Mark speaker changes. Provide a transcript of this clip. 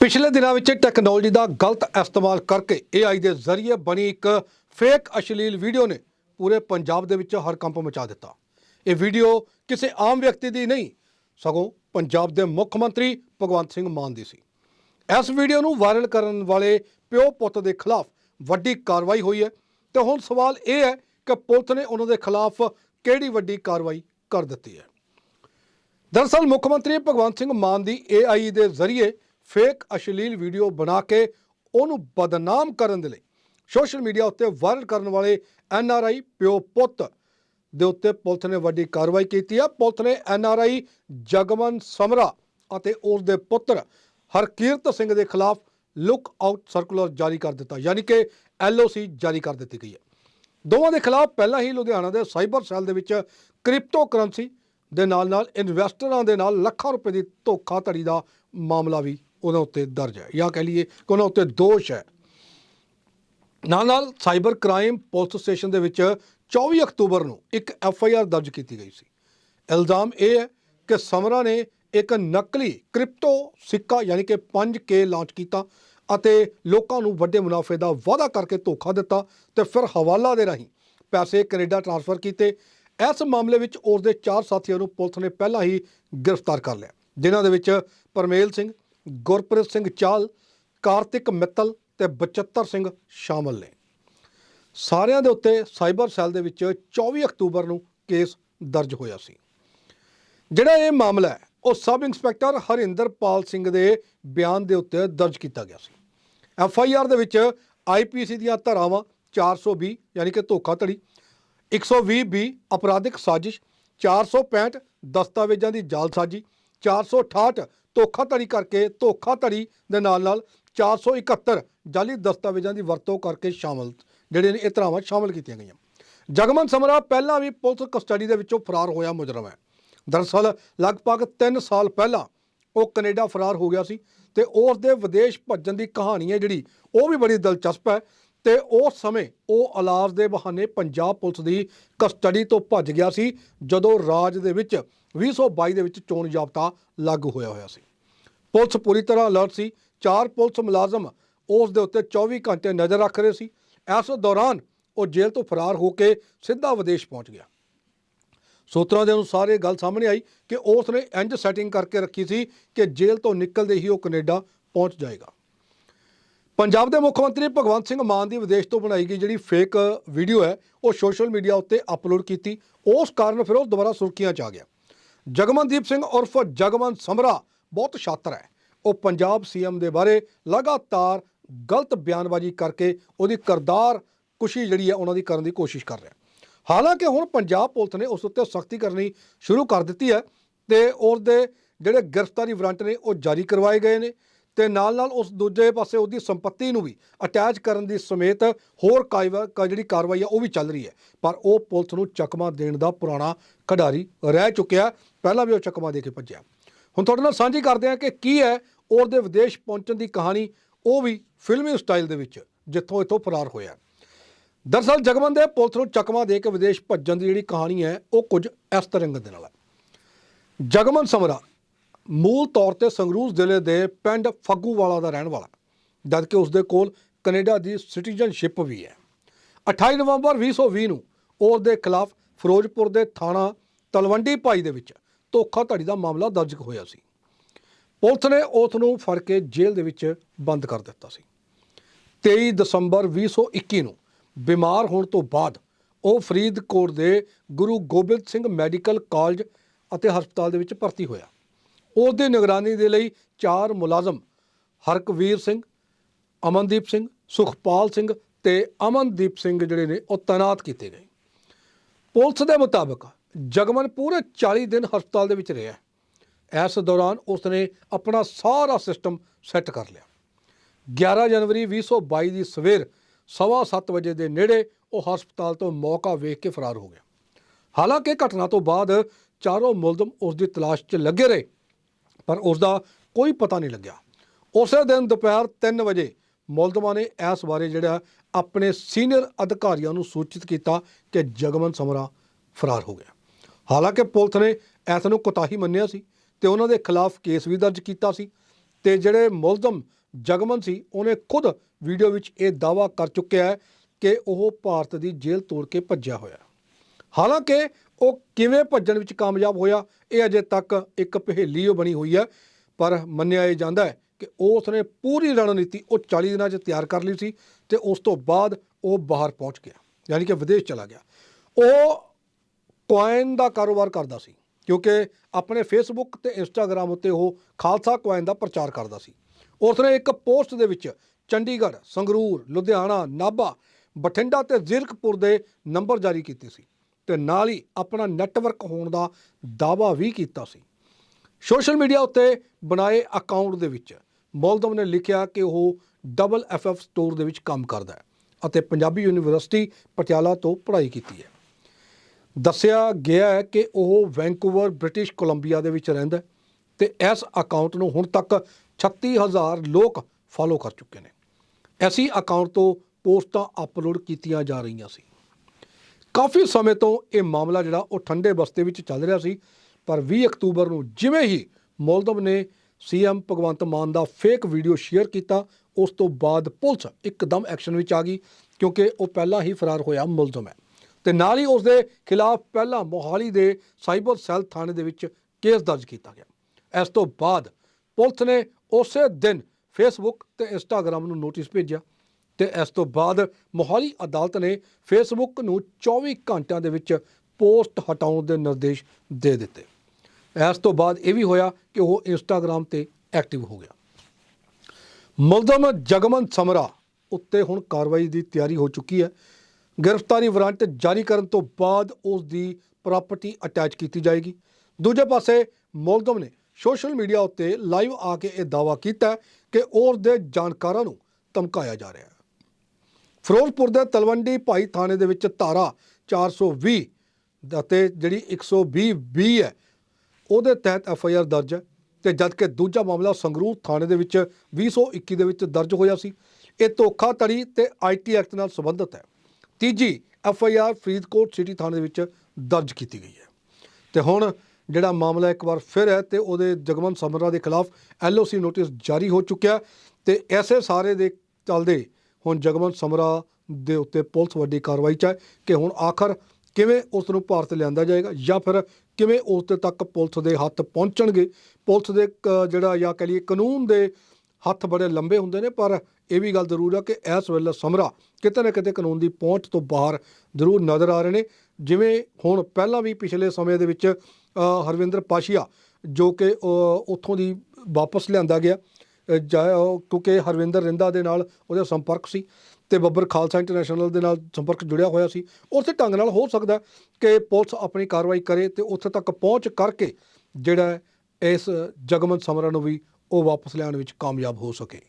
Speaker 1: ਪਿਛਲੇ ਦਿਨਾਂ ਵਿੱਚ ਟੈਕਨੋਲੋਜੀ ਦਾ ਗਲਤ ਇਸਤੇਮਾਲ ਕਰਕੇ AI ਦੇ ਜ਼ਰੀਏ ਬਣੀ ਇੱਕ ਫੇਕ ਅਸ਼ਲੀਲ ਵੀਡੀਓ ਨੇ ਪੂਰੇ ਪੰਜਾਬ ਦੇ ਵਿੱਚ ਹਰਕੰਪ ਮਚਾ ਦਿੱਤਾ। ਇਹ ਵੀਡੀਓ ਕਿਸੇ ਆਮ ਵਿਅਕਤੀ ਦੀ ਨਹੀਂ, ਸਗੋਂ ਪੰਜਾਬ ਦੇ ਮੁੱਖ ਮੰਤਰੀ ਭਗਵੰਤ ਸਿੰਘ ਮਾਨ ਦੀ ਸੀ। ਇਸ ਵੀਡੀਓ ਨੂੰ ਵਾਇਰਲ ਕਰਨ ਵਾਲੇ ਪਿਓ ਪੁੱਤ ਦੇ ਖਿਲਾਫ ਵੱਡੀ ਕਾਰਵਾਈ ਹੋਈ ਹੈ ਤੇ ਹੁਣ ਸਵਾਲ ਇਹ ਹੈ ਕਿ ਪੁਲਿਸ ਨੇ ਉਹਨਾਂ ਦੇ ਖਿਲਾਫ ਕਿਹੜੀ ਵੱਡੀ ਕਾਰਵਾਈ ਕਰ ਦਿੱਤੀ ਹੈ। ਦਰਅਸਲ ਮੁੱਖ ਮੰਤਰੀ ਭਗਵੰਤ ਸਿੰਘ ਮਾਨ ਦੀ AI ਦੇ ਜ਼ਰੀਏ ਫੇਕ ਅਸ਼ਲੀਲ ਵੀਡੀਓ ਬਣਾ ਕੇ ਉਹਨੂੰ ਬਦਨਾਮ ਕਰਨ ਦੇ ਲਈ ਸੋਸ਼ਲ ਮੀਡੀਆ ਉੱਤੇ ਵਾਇਰਲ ਕਰਨ ਵਾਲੇ ਐੱਨ ਆਰ ਆਈ ਪਿਓ ਪੁੱਤ ਦੇ ਉੱਤੇ ਪੁਲਿਸ ਨੇ ਵੱਡੀ ਕਾਰਵਾਈ ਕੀਤੀ ਹੈ ਪੁਲਿਸ ਨੇ N R I Jagman Samra ਅਤੇ ਉਸ ਦੇ ਪੁੱਤਰ ਹਰਕੀਰਤ ਸਿੰਘ ਦੇ ਖਿਲਾਫ ਲੁੱਕ ਆਊਟ ਸਰਕੂਲਰ ਜਾਰੀ ਕਰ ਦਿੱਤਾ। ਯਾਨੀ ਕਿ ਐਲਓਸੀ ਜਾਰੀ ਕਰ ਦਿੱਤੀ ਗਈ ਹੈ। ਦੋਵਾਂ ਦੇ ਖਿਲਾਫ ਪਹਿਲਾਂ ਹੀ ਲੁਧਿਆਣਾ ਦੇ ਸਾਈਬਰ ਸੈੱਲ ਦੇ ਵਿੱਚ ਕ੍ਰਿਪਟੋ ਕਰੰਸੀ ਦੇ ਨਾਲ ਨਾਲ ਇਨਵੈਸਟਰਾਂ ਦੇ ਨਾਲ ਲੱਖਾਂ ਰੁਪਏ ਦੀ ਧੋਖਾਧੜੀ ਦਾ ਮਾਮਲਾ ਵੀ ਉਹਨਾਂ ਉੱਤੇ ਦਰਜ ਹੈ ਜਾਂ ਕਹਿ ਲਈਏ ਕਿ ਉਹਨਾਂ ਉੱਤੇ ਦੋਸ਼ ਹੈ। ਨਾਲ ਨਾਲ ਸਾਈਬਰ ਕ੍ਰਾਈਮ ਪੁਲਿਸ ਸਟੇਸ਼ਨ ਦੇ ਵਿੱਚ 24 ਅਕਤੂਬਰ ਨੂੰ ਇੱਕ ਐਫ ਆਈ ਆਰ ਦਰਜ ਕੀਤੀ ਗਈ ਸੀ। ਇਲਜ਼ਾਮ ਇਹ ਹੈ ਕਿ ਸਮਰਾ ਨੇ ਇੱਕ ਨਕਲੀ ਕ੍ਰਿਪਟੋ ਸਿੱਕਾ ਯਾਨੀ ਕਿ 5K ਲਾਂਚ ਕੀਤਾ ਅਤੇ ਲੋਕਾਂ ਨੂੰ ਵੱਡੇ ਮੁਨਾਫੇ ਦਾ ਵਾਅਦਾ ਕਰਕੇ ਧੋਖਾ ਦਿੱਤਾ ਤੇ ਫਿਰ ਹਵਾਲਾ ਦੇ ਰਾਹੀਂ ਪੈਸੇ ਕੈਨੇਡਾ ਟ੍ਰਾਂਸਫਰ ਕੀਤੇ। ਇਸ ਮਾਮਲੇ ਵਿੱਚ ਉਸ ਦੇ ਚਾਰ ਸਾਥੀਆਂ ਨੂੰ ਪੁਲਿਸ ਨੇ ਪਹਿਲਾਂ ਹੀ ਗ੍ਰਿਫਤਾਰ ਕਰ ਲਿਆ। ਜਿਨ੍ਹਾਂ ਦੇ ਵਿੱਚ ਪਰਮੇਲ ਸਿੰਘ ਗੁਰਪ੍ਰੀਤ ਸਿੰਘ ਚਾਲ, ਕਾਰਤਿਕ ਮਿੱਤਲ ਤੇ ਬਚੱਤਰ ਸਿੰਘ ਸ਼ਾਮਲ ਨੇ। ਸਾਰਿਆਂ ਦੇ ਉੱਤੇ ਸਾਈਬਰ ਸੈੱਲ ਦੇ ਵਿੱਚ 24 ਅਕਤੂਬਰ ਨੂੰ ਕੇਸ ਦਰਜ ਹੋਇਆ ਸੀ। ਜਿਹੜਾ ਇਹ ਮਾਮਲਾ ਹੈ, ਉਹ ਸਬ ਇੰਸਪੈਕਟਰ ਹਰਿੰਦਰਪਾਲ ਸਿੰਘ ਦੇ ਬਿਆਨ ਦੇ ਉੱਤੇ ਦਰਜ ਕੀਤਾ ਗਿਆ ਸੀ। ਐਫ ਆਈ ਆਰ ਦੇ ਵਿੱਚ ਆਈਪੀਸੀ ਦੀਆਂ ਧਾਰਾਵਾਂ 420 ਯਾਨੀ ਕਿ ਧੋਖਾਧੜੀ 120 ਬੀ ਅਪਰਾਧਿਕ ਸਾਜ਼ਿਸ਼ 465 ਦਸਤਾਵੇਜ਼ਾਂ ਦੀ ਜਾਲਸਾਜ਼ੀ 468 ਧੋਖਾਧੜੀ ਕਰਕੇ ਧੋਖਾਧੜੀ ਦੇ ਨਾਲ ਨਾਲ 471 ਜਾਲੀ ਦਸਤਾਵੇਜ਼ਾਂ ਦੀ ਵਰਤੋਂ ਕਰਕੇ ਸ਼ਾਮਲ ਜਿਹੜੇ ਨੇ ਇਹ ਧਰਾਵਾਂ ਸ਼ਾਮਲ ਕੀਤੀਆਂ ਗਈਆਂ। ਜਗਮਨ ਸਮਰਾ ਪਹਿਲਾਂ ਵੀ ਪੁਲਿਸ ਕਸਟਡੀ ਦੇ ਵਿੱਚੋਂ ਫਰਾਰ ਹੋਇਆ ਮੁਜਰਮ ਹੈ। ਦਰਅਸਲ ਲਗਭਗ 3 ਸਾਲ ਪਹਿਲਾਂ ਉਹ ਕੈਨੇਡਾ ਫਰਾਰ ਹੋ ਗਿਆ ਸੀ ਤੇ ਉਸ ਦੇ ਵਿਦੇਸ਼ ਭੱਜਣ ਦੀ ਕਹਾਣੀ ਹੈ ਜਿਹੜੀ, ਉਹ ਵੀ ਬੜੀ ਦਿਲਚਸਪ ਹੈ ਤੇ ਉਸ ਸਮੇਂ ਉਹ ਇਲਾਜ ਦੇ ਬਹਾਨੇ ਪੰਜਾਬ ਪੁਲਿਸ ਦੀ ਕਸਟਡੀ ਤੋਂ ਭੱਜ ਗਿਆ ਸੀ ਜਦੋਂ ਰਾਜ ਦੇ ਵਿੱਚ 2022 ਦੇ ਵਿੱਚ ਚੋਣ ਜਾਬਤਾ ਲਾਗੂ ਹੋਇਆ ਹੋਇਆ ਸੀ। ਪੁਲਿਸ ਪੂਰੀ ਤਰ੍ਹਾਂ ਅਲਰਟ ਸੀ। ਚਾਰ ਪੁਲਿਸ ਮੁਲਾਜ਼ਮ ਉਸ ਦੇ ਉੱਤੇ 24 ਘੰਟੇ ਨਜ਼ਰ ਰੱਖ ਰਹੇ ਸੀ। ਇਸ ਦੌਰਾਨ ਉਹ ਜੇਲ੍ਹ ਤੋਂ ਫਰਾਰ ਹੋ ਕੇ ਸਿੱਧਾ ਵਿਦੇਸ਼ ਪਹੁੰਚ ਗਿਆ। ਸੂਤਰਾਂ ਦੇ ਅਨੁਸਾਰ ਇਹ ਗੱਲ ਸਾਹਮਣੇ ਆਈ ਕਿ ਉਸ ਨੇ ਇੰਜ ਸੈਟਿੰਗ ਕਰਕੇ ਰੱਖੀ ਸੀ ਕਿ ਜੇਲ੍ਹ ਤੋਂ ਨਿਕਲਦੇ ਹੀ ਉਹ ਕੈਨੇਡਾ ਪਹੁੰਚ ਜਾਏਗਾ। ਪੰਜਾਬ ਦੇ ਮੁੱਖ ਮੰਤਰੀ ਭਗਵੰਤ ਸਿੰਘ ਮਾਨ ਦੀ ਵਿਦੇਸ਼ ਤੋਂ ਬਣਾਈ ਗਈ ਜਿਹੜੀ ਫੇਕ ਵੀਡੀਓ ਹੈ, ਉਹ ਸੋਸ਼ਲ ਮੀਡੀਆ ਉੱਤੇ ਅਪਲੋਡ ਕੀਤੀ। ਉਸ ਕਾਰਨ ਫਿਰ ਉਹ ਦੁਬਾਰਾ ਸੁਰਖੀਆਂ 'ਚ ਆ ਗਿਆ। ਜਗਮਨਦੀਪ ਸਿੰਘ ਉਰਫ ਜਗਮਨ ਸਮਰਾ ਬਹੁਤ ਸ਼ਾਤਰ ਹੈ। ਉਹ ਪੰਜਾਬ ਸੀਐਮ ਦੇ ਬਾਰੇ ਲਗਾਤਾਰ ਗਲਤ ਬਿਆਨਬਾਜ਼ੀ ਕਰਕੇ ਉਹਦੀ ਕਰਦਾਰ ਕੁਸ਼ੀ ਜਿਹੜੀ ਹੈ ਉਹਨਾਂ ਦੀ ਕਰਨ ਦੀ ਕੋਸ਼ਿਸ਼ ਕਰ ਰਿਹਾ ਹਾਲਾਂਕਿ ਹੁਣ ਪੰਜਾਬ ਪੁਲਿਸ ਨੇ ਉਸ ਉੱਤੇ ਸਖਤੀ ਕਰਨੀ ਸ਼ੁਰੂ ਕਰ ਦਿੱਤੀ ਹੈ ਤੇ ਉਸ ਜਿਹੜੇ ਗ੍ਰਿਫਤਾਰੀ ਵਾਰੰਟ ਨੇ ਉਹ ਜਾਰੀ ਕਰਵਾਏ ਗਏ ਨੇ। ਤੇ ਨਾਲ ਨਾਲ ਉਸ ਦੂਜੇ ਪਾਸੇ ਉਹਦੀ ਸੰਪਤੀ ਨੂੰ ਵੀ ਅਟੈਚ ਕਰਨ ਦੀ ਸਮੇਤ ਹੋਰ ਕਾਇਵਾ ਕ- ਜਿਹੜੀ ਕਾਰਵਾਈ ਆ, ਉਹ ਵੀ ਚੱਲ ਰਹੀ ਹੈ। ਪਰ ਉਹ ਪੁਲਿਸ ਨੂੰ ਚਕਮਾ ਦੇਣ ਦਾ ਪੁਰਾਣਾ ਖਿਡਾਰੀ ਰਹਿ ਚੁੱਕਿਆ ਪਹਿਲਾਂ ਵੀ ਉਹ ਚਕਮਾ ਦੇ ਕੇ ਭੱਜਿਆ। ਹੁਣ ਤੁਹਾਡੇ ਨਾਲ ਸਾਂਝੀ ਕਰਦੇ ਹਾਂ ਕਿ ਕੀ ਹੈ ਉਹਦੇ ਵਿਦੇਸ਼ ਪਹੁੰਚਣ ਦੀ ਕਹਾਣੀ, ਉਹ ਵੀ ਫਿਲਮੀ ਸਟਾਈਲ ਦੇ ਵਿੱਚ, ਜਿੱਥੋਂ ਇਥੋਂ ਫਰਾਰ ਹੋਇਆ ਦਰਅਸਲ ਜਗਮਨ ਦੇ ਪੁਲਿਸ ਨੂੰ ਚਕਮਾ ਦੇ ਕੇ ਵਿਦੇਸ਼ ਭੱਜਣ ਦੀ ਜਿਹੜੀ ਕਹਾਣੀ ਹੈ, ਉਹ ਕੁਝ ਇਸ ਤਰ੍ਹਾਂ ਦੇ ਨਾਲ ਹੈ। ਜਗਮਨ ਸਮਰਾ ਮੂਲ ਤੌਰ ਤੇ ਸੰਗਰੂਰ ਜ਼ਿਲ੍ਹੇ ਦੇ ਪਿੰਡ ਫੱਗੂਵਾਲਾ ਦਾ ਰਹਿਣ ਵਾਲਾ, ਜਦਕਿ ਉਸ ਦੇ ਕੋਲ ਕੈਨੇਡਾ ਦੀ ਸਿਟੀਜ਼ਨਸ਼ਿਪ ਵੀ ਹੈ। 28 ਨਵੰਬਰ 2020 ਨੂੰ ਉਸ ਦੇ ਖਿਲਾਫ ਫਿਰੋਜ਼ਪੁਰ ਦੇ ਥਾਣਾ ਤਲਵੰਡੀ ਭਾਈ ਦੇ ਵਿੱਚ ਧੋਖਾਧੜੀ ਦਾ ਮਾਮਲਾ ਦਰਜ ਹੋਇਆ ਸੀ। ਪੁਲਿਸ ਨੇ ਉਸ ਨੂੰ ਫੜ ਕੇ ਜੇਲ੍ਹ ਦੇ ਵਿੱਚ ਬੰਦ ਕਰ ਦਿੱਤਾ ਸੀ। 23 ਦਸੰਬਰ 2021 ਨੂੰ ਬਿਮਾਰ ਹੋਣ ਤੋਂ ਬਾਅਦ ਉਹ ਫਰੀਦਕੋਟ ਦੇ ਗੁਰੂ ਗੋਬਿੰਦ ਸਿੰਘ ਮੈਡੀਕਲ ਕਾਲਜ ਅਤੇ ਹਸਪਤਾਲ ਦੇ ਵਿੱਚ ਭਰਤੀ ਹੋਇਆ। ਉਸ ਦੀ ਨਿਗਰਾਨੀ ਦੇ ਲਈ ਚਾਰ ਮੁਲਾਜ਼ਮ, ਹਰਕਵੀਰ ਸਿੰਘ, ਅਮਨਦੀਪ ਸਿੰਘ, ਸੁਖਪਾਲ ਸਿੰਘ ਤੇ ਅਮਨਦੀਪ ਸਿੰਘ ਜਿਹੜੇ ਨੇ, ਉਹ ਤਾਇਨਾਤ ਕੀਤੇ ਗਏ। ਪੁਲਿਸ ਦੇ ਮੁਤਾਬਕ ਜਗਮਨ ਪੂਰੇ 40 ਦਿਨ ਹਸਪਤਾਲ ਦੇ ਵਿੱਚ ਰਿਹਾ। ਇਸ ਦੌਰਾਨ ਉਸਨੇ ਆਪਣਾ ਸਾਰਾ ਸਿਸਟਮ ਸੈੱਟ ਕਰ ਲਿਆ। 11 ਜਨਵਰੀ 2022 ਦੀ ਸਵੇਰ ਸਵਾ ਸੱਤ ਵਜੇ ਦੇ ਨੇੜੇ ਉਹ ਹਸਪਤਾਲ ਤੋਂ ਮੌਕਾ ਵੇਖ ਕੇ ਫਰਾਰ ਹੋ ਗਿਆ। ਹਾਲਾਂਕਿ ਘਟਨਾ ਤੋਂ ਬਾਅਦ ਚਾਰੋਂ ਮੁਲਜ਼ਮ ਉਸ ਦੀ ਤਲਾਸ਼ 'ਚ ਲੱਗੇ ਰਹੇ। ਪਰ ਉਸ ਦਾ ਕੋਈ ਪਤਾ ਨਹੀਂ ਲੱਗਿਆ। ਉਸੇ ਦਿਨ ਦੁਪਹਿਰ 3 ਵਜੇ ਮੁਲਜ਼ਮਾਂ ਨੇ ਇਸ ਬਾਰੇ ਜਿਹੜਾ ਆਪਣੇ ਸੀਨੀਅਰ ਅਧਿਕਾਰੀਆਂ ਨੂੰ ਸੂਚਿਤ ਕੀਤਾ ਕਿ ਜਗਮਨ ਸਮਰਾ ਫਰਾਰ ਹੋ ਗਿਆ। ਹਾਲਾਂਕਿ ਪੁਲਿਸ ਨੇ ਇਸ ਨੂੰ ਕੁਤਾਹੀ ਮੰਨਿਆ ਸੀ ਤੇ ਉਹਨਾਂ ਦੇ ਖਿਲਾਫ ਕੇਸ ਵੀ ਦਰਜ ਕੀਤਾ ਸੀ ਤੇ ਜਿਹੜੇ ਮੁਲਜ਼ਮ ਜਗਮਨ ਸੀ, ਉਹਨੇ ਖੁਦ ਵੀਡੀਓ ਵਿੱਚ ਇਹ ਦਾਵਾ ਕਰ ਚੁੱਕਿਆ ਹੈ ਕਿ ਉਹ ਭਾਰਤ ਦੀ ਜੇਲ੍ਹ ਤੋੜ ਕੇ ਭੱਜਿਆ ਹੋਇਆ ਹਾਲਾਂਕਿ ਉਹ ਕਿਵੇਂ ਭੱਜਣ ਵਿੱਚ ਕਾਮਯਾਬ ਹੋਇਆ, ਇਹ ਅਜੇ ਤੱਕ ਇੱਕ ਪਹੇਲੀ ਉਹ ਬਣੀ ਹੋਈ ਹੈ। ਪਰ ਮੰਨਿਆ ਇਹ ਜਾਂਦਾ ਹੈ ਕਿ ਉਸ ਨੇ ਪੂਰੀ ਰਣਨੀਤੀ ਉਹ 40 ਦਿਨਾਂ 'ਚ ਤਿਆਰ ਕਰ ਲਈ ਸੀ ਤੇ ਉਸ ਤੋਂ ਬਾਅਦ ਉਹ ਬਾਹਰ ਪਹੁੰਚ ਗਿਆ, ਯਾਨੀ ਕਿ ਵਿਦੇਸ਼ ਚਲਾ ਗਿਆ। ਉਹ ਕੋਇਨ ਦਾ ਕਾਰੋਬਾਰ ਕਰਦਾ ਸੀ, ਕਿਉਂਕਿ ਆਪਣੇ ਫੇਸਬੁੱਕ ਤੇ ਇੰਸਟਾਗ੍ਰam ਉੱਤੇ ਉਹ ਖਾਲਸਾ ਕੁਆਇਨ ਦਾ ਪ੍ਰਚਾਰ ਕਰਦਾ ਸੀ। ਉਸਨੇ ਇੱਕ ਪੋਸਟ ਦੇ ਵਿੱਚ ਚੰਡੀਗੜ੍ਹ, ਸੰਗਰੂਰ, ਲੁਧਿਆਣਾ, ਨਾਭਾ, ਬਠਿੰਡਾ ਤੇ ਜ਼ੀਰਕਪੁਰ ਦੇ ਨੰਬਰ ਜਾਰੀ ਕੀਤੇ ਸੀ। ਤੇ ਨਾਲ ਹੀ ਆਪਣਾ ਨੈਟਵਰਕ ਹੋਣ ਦਾ ਦਾਅਵਾ ਵੀ ਕੀਤਾ ਸੀ। ਸੋਸ਼ਲ ਮੀਡੀਆ ਉੱਤੇ ਬਣਾਏ ਅਕਾਊਂਟ ਦੇ ਵਿੱਚ ਮੌਲਦਮ ਨੇ ਲਿਖਿਆ ਕਿ ਉਹ ਡਬਲ ਐਫਐਫ ਸਟੋਰ ਦੇ ਵਿੱਚ ਕੰਮ ਕਰਦਾ ਹੈ ਅਤੇ ਪੰਜਾਬੀ ਯੂਨੀਵਰਸਿਟੀ ਪਟਿਆਲਾ ਤੋਂ ਪੜ੍ਹਾਈ ਕੀਤੀ ਹੈ। ਦੱਸਿਆ ਗਿਆ ਹੈ ਕਿ ਉਹ ਵੈਂਕੂਵਰ, ਬ੍ਰਿਟਿਸ਼ ਕੋਲੰਬੀਆ ਦੇ ਵਿੱਚ ਰਹਿੰਦਾ ਹੈ ਤੇ ਇਸ ਅਕਾਊਂਟ ਨੂੰ ਹੁਣ ਤੱਕ 36000 ਲੋਕ ਫਾਲੋ ਕਰ ਚੁੱਕੇ ਨੇ। ਐਸੀ ਅਕਾਊਂਟ ਤੋਂ ਪੋਸਟਾਂ ਅਪਲੋਡ ਕੀਤੀਆਂ ਜਾ ਰਹੀਆਂ ਸੀ। ਕਾਫੀ ਸਮੇਂ ਤੋਂ ਇਹ ਮਾਮਲਾ ਜਿਹੜਾ ਉਹ ਠੰਡੇ ਬਸਤੇ ਵਿੱਚ ਚੱਲ ਰਿਹਾ ਸੀ, ਪਰ 20 ਅਕਤੂਬਰ ਨੂੰ ਜਿਵੇਂ ਹੀ ਮੋਲਦਵ ਨੇ ਸੀਐਮ ਭਗਵੰਤ ਮਾਨ ਦਾ ਫੇਕ ਵੀਡੀਓ ਸ਼ੇਅਰ ਕੀਤਾ, ਉਸ ਤੋਂ ਬਾਅਦ ਪੁਲਿਸ ਇੱਕਦਮ ਐਕਸ਼ਨ ਵਿੱਚ ਆ ਗਈ, ਕਿਉਂਕਿ ਉਹ ਪਹਿਲਾਂ ਹੀ ਫਰਾਰ ਹੋਇਆ ਮੁਲਜ਼ਮ ਹੈ। ਤੇ ਨਾਲ ਹੀ ਉਸ ਦੇ ਖਿਲਾਫ ਪਹਿਲਾਂ ਮੋਹਾਲੀ ਦੇ ਸਾਈਬਰ ਸੈੱਲ ਥਾਣੇ ਦੇ ਵਿੱਚ ਕੇਸ ਦਰਜ ਕੀਤਾ ਗਿਆ। ਇਸ ਤੋਂ ਬਾਅਦ ਪੁਲਿਸ ਨੇ ਉਸੇ ਦਿਨ ਫੇਸਬੁੱਕ ਤੇ ਇੰਸਟਾਗ੍ਰam ਨੂੰ ਨੋਟਿਸ ਭੇਜਿਆ। ਤੇ ਇਸ ਤੋਂ ਬਾਅਦ ਮੋਹਾਲੀ ਅਦਾਲਤ ਨੇ ਫੇਸਬੁੱਕ ਨੂੰ 24 ਘੰਟਿਆਂ ਦੇ ਵਿੱਚ ਪੋਸਟ ਹਟਾਉਣ ਦੇ ਨਿਰਦੇਸ਼ ਦੇ ਦਿੱਤੇ। ਇਸ ਤੋਂ ਬਾਅਦ ਇਹ ਵੀ ਹੋਇਆ ਕਿ ਉਹ ਇੰਸਟਾਗ੍ਰam ਤੇ ਐਕਟਿਵ ਹੋ ਗਿਆ। ਮੁਲਜ਼ਮ ਜਗਮਨ ਸਮਰਾ ਉੱਤੇ ਹੁਣ ਕਾਰਵਾਈ ਦੀ ਤਿਆਰੀ ਹੋ ਚੁੱਕੀ ਹੈ। ਗ੍ਰਿਫਤਾਰੀ ਵਾਰੰਟ ਜਾਰੀ ਕਰਨ ਤੋਂ ਬਾਅਦ ਉਸ ਦੀ ਪ੍ਰਾਪਰਟੀ ਅਟੈਚ ਕੀਤੀ ਜਾਏਗੀ। ਦੂਜੇ ਪਾਸੇ ਮੁਲਜ਼ਮ ਨੇ ਸੋਸ਼ਲ ਮੀਡੀਆ ਉੱਤੇ ਲਾਈਵ ਆ ਕੇ ਇਹ ਦਾਅਵਾ ਕੀਤਾ ਕਿ ਉਸ ਦੇ ਜਾਣਕਾਰਾਂ ਨੂੰ ਧਮਕਾਇਆ ਜਾ ਰਿਹਾ ਹੈ। ਫਿਰੋਜ਼ਪੁਰ ਦੇ ਤਲਵੰਡੀ ਭਾਈ ਥਾਣੇ ਦੇ ਵਿੱਚ ਧਾਰਾ 420 ਅਤੇ ਜਿਹੜੀ 120 ਬੀ ਹੈ, ਉਹਦੇ ਤਹਿਤ ਐਫ ਆਈ ਆਰ ਦਰਜ ਹੈ ਤੇ ਜਦਕਿ ਦੂਜਾ ਮਾਮਲਾ ਸੰਗਰੂਰ ਥਾਣੇ ਦੇ ਵਿੱਚ 2021 ਦੇ ਵਿੱਚ ਦਰਜ ਹੋਇਆ ਸੀ, ਇਹ ਧੋਖਾਧੜੀ ਤੇ ਆਈਟੀ ਐਕਟ ਨਾਲ ਸੰਬੰਧਿਤ ਹੈ। ਤੀਜੀ F I R Faridkot city ਥਾਣੇ ਦੇ ਵਿੱਚ ਦਰਜ ਕੀਤੀ ਗਈ ਹੈ। ਤੇ ਹੁਣ ਜਿਹੜਾ ਮਾਮਲਾ ਇੱਕ ਵਾਰ ਫਿਰ ਹੈ ਤੇ ਉਹਦੇ ਜਗਮਨ ਸਮਰਾ ਦੇ ਖਿਲਾਫ ਐਲਓਸੀ ਨੋਟਿਸ ਜਾਰੀ ਹੋ ਚੁੱਕਿਆ ਤੇ ਐਸੇ ਸਾਰੇ ਦੇ ਚੱਲਦੇ ਹੁਣ ਜਗਮਨ ਸਮਰਾ ਦੇ ਉੱਤੇ ਪੁਲਿਸ ਵੱਡੀ ਕਾਰਵਾਈ ਚ ਹੈ ਕਿ ਹੁਣ ਆਖਰ ਕਿਵੇਂ ਉਸ ਨੂੰ ਭਾਰਤ ਲਿਆਂਦਾ ਜਾਏਗਾ ਜਾਂ ਫਿਰ ਕਿਵੇਂ ਉਸ ਦੇ ਤੱਕ ਪੁਲਿਸ ਦੇ ਹੱਥ ਪਹੁੰਚਣਗੇ? ਪੁਲਿਸ ਦੇ ਕ- ਜਿਹੜਾ ਜਾਂ ਕਹ ਲਈਏ ਕਾਨੂੰਨ ਦੇ ਹੱਥ ਬੜੇ ਲੰਬੇ ਹੁੰਦੇ ਨੇ, ਪਰ ਇਹ ਵੀ ਗੱਲ ਜ਼ਰੂਰ ਆ ਕਿ ਇਸ ਵੇਲੇ ਸਮਰਾ ਕਿਤੇ ਨਾ ਕਿਤੇ ਕਾਨੂੰਨ ਦੀ ਪਹੁੰਚ ਤੋਂ ਬਾਹਰ ਜ਼ਰੂਰ ਨਜ਼ਰ ਆ ਰਹੇ ਨੇ। ਜਿਵੇਂ ਹੁਣ ਪਹਿਲਾਂ ਵੀ ਪਿਛਲੇ ਸਮੇਂ ਦੇ ਵਿੱਚ ਹਰਵਿੰਦਰ ਪਾਸ਼ੀਆ ਜੋ ਕਿ ਉੱਥੋਂ ਦੀ ਵਾਪਸ ਲਿਆਂਦਾ ਗਿਆ ਜਾ- ਉਹ ਕਿਉਂਕਿ ਹਰਵਿੰਦਰ ਰਿੰਦਾ ਦੇ ਨਾਲ ਉਹਦਾ ਸੰਪਰਕ ਸੀ ਤੇ ਬੱਬਰ ਖਾਲਸਾ ਇੰਟਰਨੈਸ਼ਨਲ ਦੇ ਨਾਲ ਸੰਪਰਕ ਜੁੜਿਆ ਹੋਇਆ ਸੀ। ਉਸੇ ਢੰਗ ਨਾਲ ਹੋ ਸਕਦਾ ਕਿ ਪੁਲਿਸ ਆਪਣੀ ਕਾਰਵਾਈ ਕਰੇ ਤੇ ਉੱਥੇ ਤੱਕ ਪਹੁੰਚ ਕਰਕੇ ਜਿਹੜਾ ਹੈ ਇਸ ਜਗਮਨ ਸਮਰਾ ਨੂੰ ਵੀ ਉਹ ਵਾਪਸ ਲਿਆਉਣ ਵਿੱਚ ਕਾਮਯਾਬ ਹੋ ਸਕੇ।